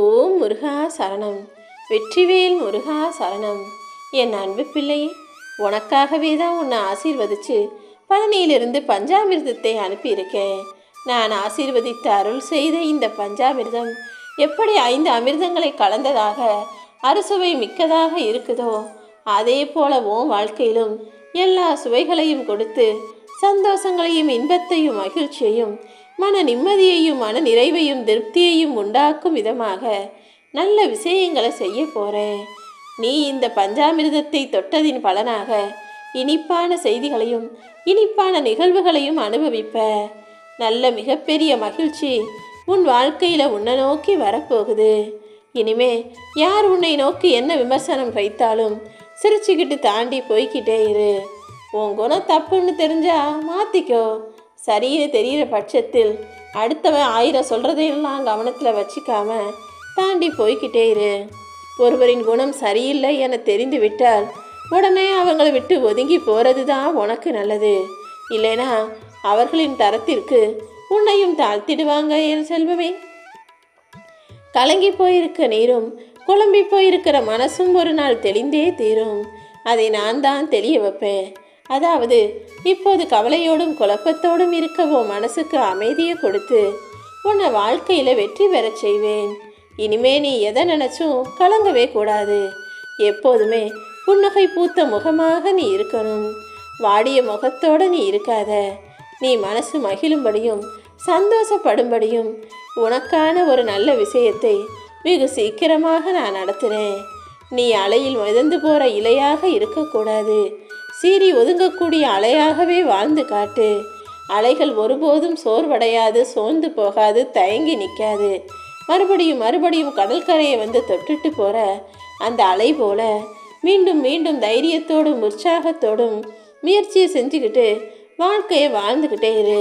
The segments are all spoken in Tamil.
ஓம் முருகா சரணம். வெற்றிவேல் முருகா சரணம். என் அன்பு பிள்ளையே உனக்காகவே தான் உன்னை ஆசீர்வதிச்சு பழனியிலிருந்து பஞ்சாமிர்தத்தை அனுப்பியிருக்கேன். நான் ஆசீர்வதித்து அருள் செய்த இந்த பஞ்சாமிர்தம் எப்படி ஐந்து அமிர்தங்களை கலந்ததாக அறுசுவை மிக்கதாக இருக்குதோ அதே போல உன் வாழ்க்கையிலும் எல்லா சுவைகளையும் கொடுத்து சந்தோஷங்களையும் இன்பத்தையும் மகிழ்ச்சியையும் மன நிம்மதியையும் மன நிறைவையும் திருப்தியையும் உண்டாக்கும் விதமாக நல்ல விஷயங்களை செய்ய போகிறேன் நீ இந்த பஞ்சாமிர்தத்தை தொட்டதின் பலனாக இனிப்பான செய்திகளையும் இனிப்பான நிகழ்வுகளையும் அனுபவிப்ப. நல்ல மிகப்பெரிய மகிழ்ச்சி உன் வாழ்க்கையில் உன்னை நோக்கி வரப்போகுது. இனிமே யார் உன்னை நோக்கி என்ன விமர்சனம் வைத்தாலும் சிரிச்சுக்கிட்டு தாண்டி போய்கிட்டே இரு. உன் குணம் தப்புன்னு தெரிஞ்சா மாற்றிக்கோ சரின்னு தெரிகிற பட்சத்தில் அடுத்தவன் ஆயிரம் சொல்கிறதையெல்லாம் கவனத்தில் வச்சுக்காம தாண்டி போய்கிட்டே இரு. ஒருவரின் குணம் சரியில்லை என தெரிந்து விட்டால் உடனே அவங்களை விட்டு ஒதுங்கி போகிறது தான் உனக்கு நல்லது. இல்லைனா அவர்களின் தரத்திற்கு உன்னையும் தாழ்த்திடுவாங்க என் செல்வமே. கலங்கி போயிருக்க நீரும் குழம்பி போயிருக்கிற மனசும் ஒரு நாள் தெளிந்தே தீரும். அதை நான் தான் தெளிய வைப்பேன். அதாவது இப்போது கவலையோடும் குழப்பத்தோடும் இருக்கவோ மனசுக்கு அமைதியை கொடுத்து உன்னை வாழ்க்கையில் வெற்றி பெறச் செய்வேன். இனிமே நீ எதை நினச்சும் கலங்கவே கூடாது. எப்போதுமே புன்னகை பூத்த முகமாக நீ இருக்கணும். வாடிய முகத்தோடு நீ இருக்காத. நீ மனசு மகிழும்படியும் சந்தோஷப்படும்படியும் உனக்கான ஒரு நல்ல விஷயத்தை வெகு சீக்கிரமாக நான் நடத்துகிறேன் நீ அலையில் மிதந்து போகிற இலையாக இருக்கக்கூடாது. சீறி ஒதுங்கக்கூடிய அலையாகவே வாழ்ந்து காட்டு. அலைகள் ஒருபோதும் சோர்வடையாது சோர்ந்து போகாது தயங்கி நிற்காது மறுபடியும் மறுபடியும் கடற்கரையை வந்து தொட்டுட்டு போகிற அந்த அலை போல மீண்டும் மீண்டும் தைரியத்தோடும் உற்சாகத்தோடும் முயற்சியை செஞ்சுக்கிட்டு வாழ்க்கையை வாழ்ந்துக்கிட்டே இரு.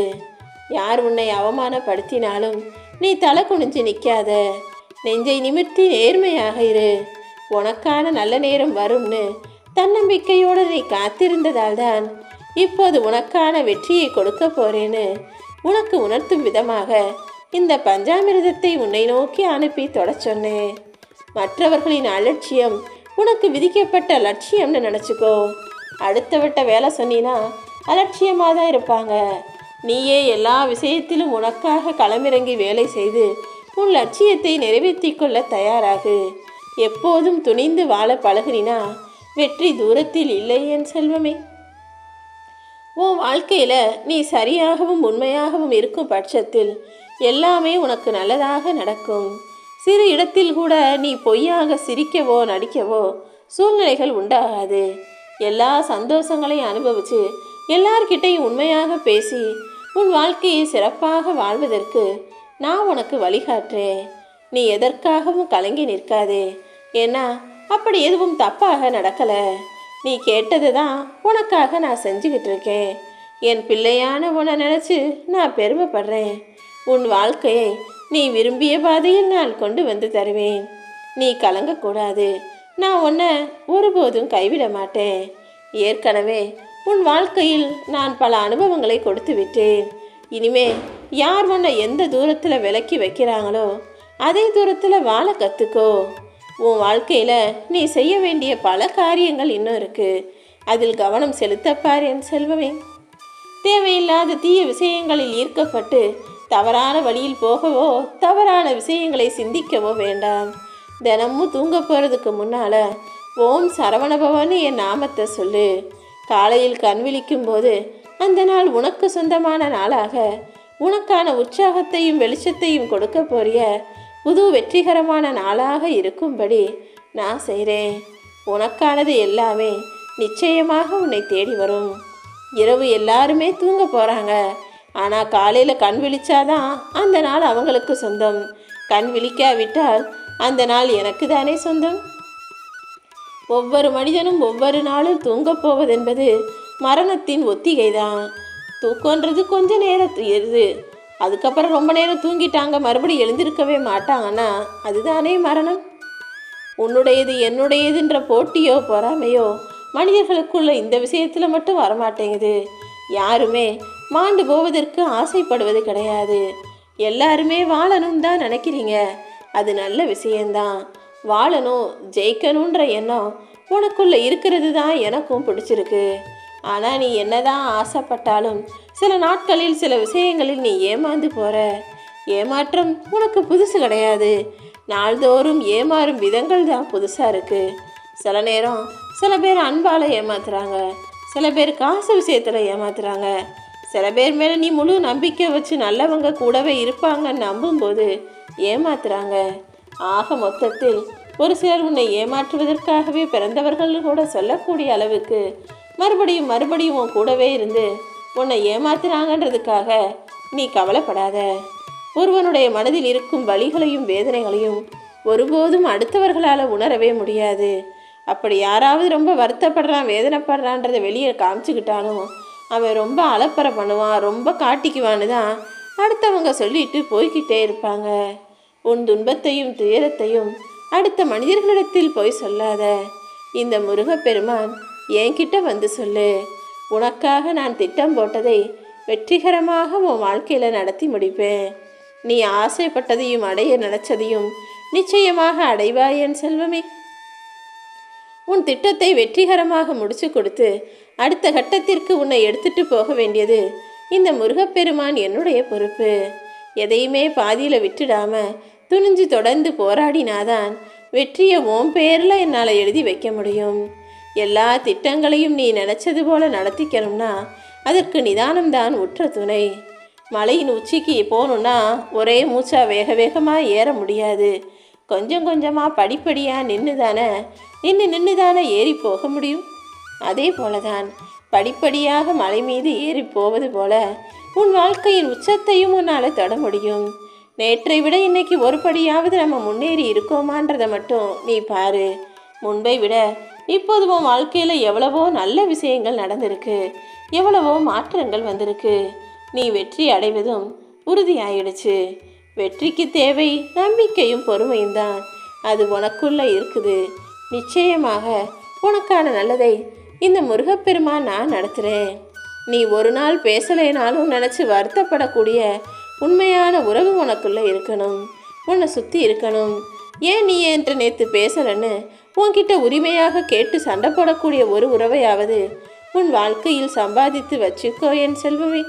யார் உன்னை அவமானப்படுத்தினாலும் நீ தலை குனிஞ்சு நிற்காத நெஞ்சை நிமிர்த்தி நேர்மையாக இரு. உனக்கான நல்ல நேரம் வரும்னு தன்னம்பிக்கையோடு நீ காத்திருந்ததால் தான் இப்போது உனக்கான வெற்றியை கொடுக்க போறேன்னு உனக்கு உணர்த்தும் விதமாக இந்த பஞ்சாமிரதத்தை உன்னை நோக்கி அனுப்பி தொடச் சொன்னேன். மற்றவர்களின் அலட்சியம் உனக்கு விதிக்கப்பட்ட லட்சியம்னு நினச்சிக்கோ. அடுத்தவட்ட வேலை சொன்னினா அலட்சியமாக தான் இருப்பாங்க. நீயே எல்லா விஷயத்திலும் உனக்காக களமிறங்கி வேலை செய்து உன் லட்சியத்தை நிறைவேற்றி கொள்ள தயாராகு. எப்போதும் துணிந்து வாழ பழகினா வெற்றி தூரத்தில் இல்லை என் செல்வமே. உன் வாழ்க்கையில் நீ சரியாகவும் உண்மையாகவும் இருக்கும் பட்சத்தில் எல்லாமே உனக்கு நல்லதாக நடக்கும். சிறு இடத்தில் கூட நீ பொய்யாக சிரிக்கவோ நடிக்கவோ சூழ்நிலைகள் உண்டாகாது. எல்லா சந்தோஷங்களையும் அனுபவித்து எல்லார்கிட்டையும் உண்மையாக பேசி உன் வாழ்க்கையை சிறப்பாக வாழ்வதற்கு நான் உனக்கு வழிகாட்டுறேன். நீ எதற்காகவும் கலங்கி நிற்காதே. ஏன்னா அப்படி எதுவும் தப்பாக நடக்கலை. நீ கேட்டது தான் உனக்காக நான் செஞ்சுக்கிட்டு இருக்கேன். என் பிள்ளையான உன்னை நினச்சி நான் பெருமைப்படுறேன். உன் வாழ்க்கையை நீ விரும்பிய பாதையில் நான் கொண்டு வந்து தருவேன். நீ கலங்கக்கூடாது. நான் உன்னை ஒருபோதும் கைவிட மாட்டேன். ஏற்கனவே உன் வாழ்க்கையில் நான் பல அனுபவங்களை கொடுத்து விட்டேன். இனிமே யார் உன்னை எந்த தூரத்தில் விலக்கி வைக்கிறாங்களோ அதே தூரத்தில் வாழ கற்றுக்கோ உன் வாழ்க்கையில் நீ செய்ய வேண்டிய பல காரியங்கள் இன்னும் இருக்குது அதில் கவனம் செலுத்தப்பார் என் செல்வமே. தேவையில்லாத தீய விஷயங்களில் ஈர்க்கப்பட்டு தவறான வழியில் போகவோ தவறான விஷயங்களை சிந்திக்கவோ வேண்டாம். தினமும் தூங்க போகிறதுக்கு முன்னால் ஓம் சரவணபவன் என் நாமத்தை சொல்லு. காலையில் கண் விழிக்கும் போது அந்த நாள் உனக்கு சொந்தமான நாளாக உனக்கான உற்சாகத்தையும் வெளிச்சத்தையும் கொடுக்க போறிய புது வெற்றிகரமான நாளாக இருக்கும்படி நான் செய்கிறேன். உனக்கானது எல்லாமே நிச்சயமாக உன்னை தேடி வரும். இரவு எல்லாருமே தூங்க போகிறாங்க ஆனால் காலையில் கண் விழிச்சாதான் அந்த நாள் அவங்களுக்கு சொந்தம். கண் விழிக்காவிட்டால் அந்த நாள் எனக்கு தானே சொந்தம்? ஒவ்வொரு மனிதனும் ஒவ்வொரு நாளும் தூங்கப் போவதென்பது மரணத்தின் ஒத்திகை தான் தூக்கன்றது கொஞ்ச நேரத்து அதுக்கப்புறம் ரொம்ப நேரம் தூங்கிட்டாங்க. மறுபடியும் எழுந்திருக்கவே மாட்டாங்கன்னா அதுதானே மரணம்? உன்னுடையது என்னுடையதுன்ற போட்டியோ பொறாமையோ மனிதர்களுக்குள்ள இந்த விஷயத்தில் மட்டும் வரமாட்டேங்குது. யாருமே மாண்டு போவதற்கு ஆசைப்படுவது கிடையாது. எல்லாருமே வாழணும் தான் நினைக்கிறீங்க. அது நல்ல விஷயந்தான் வாழணும் ஜெயிக்கணுன்ற எண்ணம் உனக்குள்ள இருக்கிறது தான் எனக்கும் பிடிச்சிருக்கு. ஆனால் நீ என்னதான் ஆசைப்பட்டாலும் சில நாட்களில் சில விஷயங்களில் நீ ஏமாந்து போகிற ஏமாற்றம் உனக்கு புதுசு கிடையாது. நாள்தோறும் ஏமாறும் விதங்கள் தான் புதுசாக இருக்குது சில நேரம் சில பேர் அன்பால் ஏமாத்துறாங்க. சில பேர் காசு விஷயத்தில் ஏமாத்துறாங்க. சில பேர் மேலே நீ முழு நம்பிக்கை வச்சு நல்லவங்க கூடவே இருப்பாங்கன்னு நம்பும்போது ஏமாத்துறாங்க. ஆக மொத்தத்தில் ஒரு சிலர் உன்னை ஏமாற்றுவதற்காகவே பிறந்தவர்கள்னு கூட சொல்லக்கூடிய அளவுக்கு மறுபடியும் மறுபடியும் உன் கூடவே இருந்து உன்னை ஏமாத்துறாங்கன்றதுக்காக நீ கவலைப்படாத. ஒருவனுடைய மனதில் இருக்கும் வழிகளையும் வேதனைகளையும் ஒருபோதும் அடுத்தவர்களால் உணரவே முடியாது. அப்படி யாராவது ரொம்ப வருத்தப்படுறான் வேதனைப்படுறான்றதை வெளியே காமிச்சுக்கிட்டாலும் அவன் ரொம்ப அலப்பறை பண்ணுவான் ரொம்ப காட்டிக்குவான்னு தான் அடுத்தவங்க சொல்லிட்டு போய்கிட்டே இருப்பாங்க. உன் துன்பத்தையும் துயரத்தையும் அடுத்த மனிதர்களிடத்தில் போய் சொல்லாத. இந்த முருகப்பெருமான் என்கிட்ட வந்து சொல்லு. உனக்காக நான் திட்டம் போட்டதை வெற்றிகரமாக உன் வாழ்க்கையில் நடத்தி முடிப்பேன். நீ ஆசைப்பட்டதையும் அடைய நினச்சதையும் நிச்சயமாக அடைவாய் என் செல்வமே. உன் திட்டத்தை வெற்றிகரமாக முடிச்சு கொடுத்து அடுத்த கட்டத்திற்கு உன்னை எடுத்துட்டு போக வேண்டியது இந்த முருகப்பெருமான் என்னுடைய பொறுப்பு. எதையுமே பாதியில் விட்டுடாம துணிஞ்சு தொடர்ந்து போராடினாதான் வெற்றியை உன் பேரில் என்னால் எழுதி வைக்க முடியும். எல்லா திட்டங்களையும் நீ நினச்சது போல நடத்திக்கணும்னா அதற்கு நிதானம்தான் உற்ற துணை. மலையின் உச்சிக்கு போகணுன்னா ஒரே மூச்சா வேக வேகமாக ஏற முடியாது. கொஞ்சம் கொஞ்சமாக படிப்படியாக நின்று தானே நின்று நின்று தானே ஏறி போக முடியும்? அதே போலதான் படிப்படியாக மலை மீது ஏறி போவது போல உன் வாழ்க்கையின் உச்சத்தையும் உன்னால் தொட முடியும். நேற்றை விட இன்னைக்கு ஒரு படியாவது நம்ம முன்னேறி இருக்கோமான்றதை மட்டும் நீ பாரு. முன்பை விட இப்போது உன் வாழ்க்கையில் எவ்வளவோ நல்ல விஷயங்கள் நடந்திருக்கு. எவ்வளவோ மாற்றங்கள் வந்திருக்கு. நீ வெற்றி அடைவதும் உறுதியாயிடுச்சு. வெற்றிக்கு தேவை நம்பிக்கையும் பொறுமையும் தான். அது உனக்குள்ள இருக்குது. நிச்சயமாக உனக்கான நல்லதை இந்த முருகப்பெருமான் நான் நடத்துகிறேன் நீ ஒரு நாள் பேசலைனாலும் நினச்சி வருத்தப்படக்கூடிய உண்மையான உறவு உனக்குள்ளே இருக்கணும். உன்னை சுற்றி இருக்கணும். ஏன் நீ என்று நேற்று பேசலைன்னு உன்கிட்ட உரிமையாக கேட்டு சண்டை போடக்கூடிய ஒரு உறவையாவது உன் வாழ்க்கையில் சம்பாதித்து வச்சுக்கோ என் செல்வமே.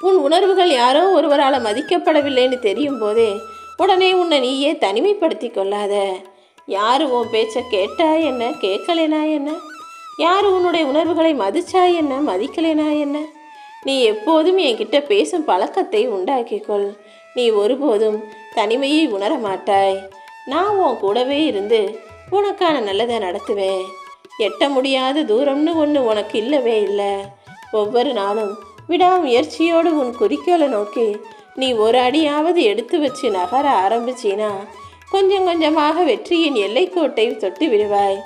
உன் உணர்வுகள் யாரோ ஒருவரால் மதிக்கப்படவில்லைன்னு தெரியும் போதே உடனே உன்னை நீயே தனிமைப்படுத்தி கொள்ளாத. யார் உன் பேச்சை கேட்டா என்ன கேட்கலேனா என்ன? யார் உன்னுடைய உணர்வுகளை மதிச்சா என்ன மதிக்கலேனா என்ன? நீ எப்போதும் என்கிட்ட பேசும் பழக்கத்தை உண்டாக்கிக்கொள் நீ ஒருபோதும் தனிமையை உணர மாட்டாய் நான் உன் கூடவே இருந்து உனக்கான நல்லதை நடத்துவேன். எட்ட முடியாத தூரம்னு ஒன்று உனக்கு இல்லவே இல்லை. ஒவ்வொரு நாளும் விடாமுயற்சியோடு உன் குறிக்கோளை நோக்கி நீ ஒரு அடியாவது எடுத்து வச்சு நகர ஆரம்பிச்சினா கொஞ்சம் கொஞ்சமாக வெற்றியின் எல்லைக்கோட்டை தொட்டு விடுவாய்.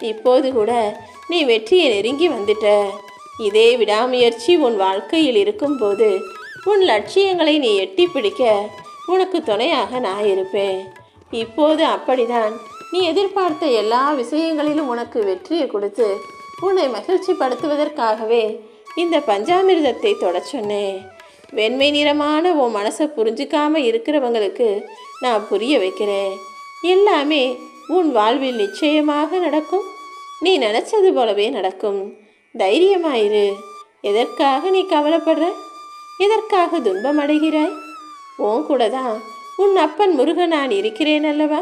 இப்போது கூட நீ வெற்றியை நெருங்கி வந்துட்ட. இதே விடாமுயற்சி உன் வாழ்க்கையில் இருக்கும்போது உன் லட்சியங்களை நீ எட்டி பிடிக்க உனக்கு துணையாக நான் இருப்பேன். இப்போது அப்படிதான். நீ எதிர்பார்த்த எல்லா விஷயங்களிலும் உனக்கு வெற்றியை கொடுத்து உன்னை மகிழ்ச்சிப்படுத்துவதற்காகவே இந்த பஞ்சாமிர்தத்தை தொட சொன்னேன். வெண்மை நிறமான உன் மனசை புரிஞ்சுக்காம இருக்கிறவங்களுக்கு நான் புரிய வைக்கிறேன். எல்லாமே உன் வாழ்வில் நிச்சயமாக நடக்கும். நீ நினச்சது போலவே நடக்கும். தைரியமாயிரு. எதற்காக நீ கவலைப்படுற? எதற்காக துன்பம் அடைகிறாய்? உன் கூட தான் உன் அப்பன் முருகன் நான் இருக்கிறேன் அல்லவா?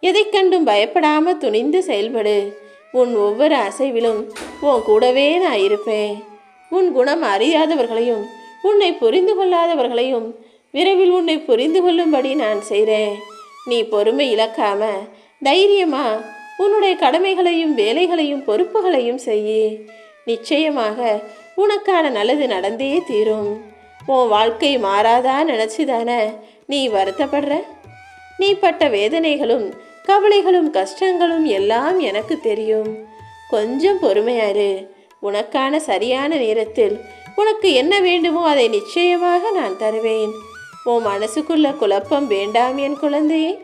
எதைக் கண்டும் பயப்படாம துணிந்து செயல்படு. உன் ஒவ்வொரு அசைவிலும் உன் கூடவே நான் இருப்பேன். உன் குணம் அறியாதவர்களையும் உன்னை புரிந்து கொள்ளாதவர்களையும் விரைவில் உன்னை புரிந்து கொள்ளும்படி நான் செய்கிறேன் நீ பொறுமை இழக்காம தைரியமா உன்னுடைய கடமைகளையும் வேலைகளையும் பொறுப்புகளையும் செய்யி. நிச்சயமாக உனக்கான நல்லது நடந்தே தீரும். உன் வாழ்க்கை மாறாதா நினச்சிதானே? நீ வருத்தப்படுற? நீ பட்ட வேதனைகளும் கவலைகளும் கஷ்டங்களும் எல்லாம் எனக்கு தெரியும். கொஞ்சம் பொறுமையாரு உனக்கான சரியான நேரத்தில் உனக்கு என்ன வேண்டுமோ அதை நிச்சயமாக நான் தருவேன். உன் மனசுக்குள்ள குழப்பம் வேண்டாம் என் குழந்தையே.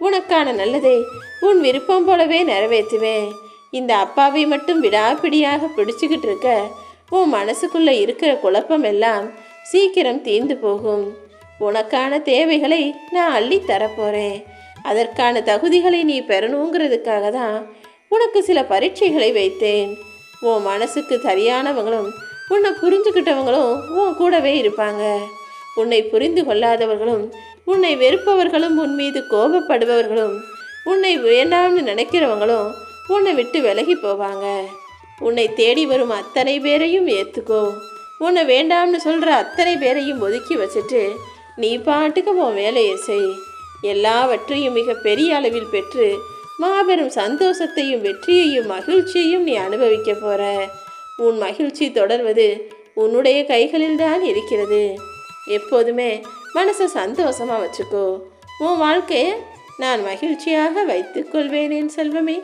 உனக்கான நல்லதை உன் விருப்பம் போலவே நிறைவேற்றுவேன். இந்த அப்பாவை மட்டும் விடாப்பிடியாக பிடிச்சுக்கிட்டு இருக்க உன் மனசுக்குள்ள இருக்கிற குழப்பம் எல்லாம் சீக்கிரம் தீர்ந்து போகும். உனக்கான தேவைகளை நான் அள்ளி தரப்போகிறேன் அதற்கான தகுதிகளை நீ பெறணுங்கிறதுக்காக தான் உனக்கு சில பரீட்சைகளை வைத்தேன். உன் மனசுக்கு சரியானவங்களும் உன்னை புரிஞ்சுக்கிட்டவங்களும் உன் கூடவே இருப்பாங்க. உன்னை புரிந்து கொள்ளாதவர்களும் உன்னை வெறுப்பவர்களும் உன் மீது கோபப்படுபவர்களும் உன்னை வேண்டாம்னு நினைக்கிறவங்களும் உன்னை விட்டு விலகி போவாங்க. உன்னை தேடி வரும் அத்தனை பேரையும் ஏற்றுக்கோ உன்னை வேண்டாம்னு சொல்கிற அத்தனை பேரையும் ஒதுக்கி வச்சுட்டு நீ பாட்டுக்கு உன் வேலையை செய். எல்லாவற்றையும் மிக பெரிய அளவில் பெற்று மாபெரும் சந்தோஷத்தையும் வெற்றியையும் மகிழ்ச்சியையும் நீ அனுபவிக்க போற. உன் மகிழ்ச்சி தொடர்வது உன்னுடைய கைகளில் தான் இருக்கிறது. எப்போதுமே மனசை சந்தோஷமாக வச்சுக்கோ. உன் வாழ்க்கையை நான் மகிழ்ச்சியாக வைத்துக்கொள்வேனேன் செல்வமே.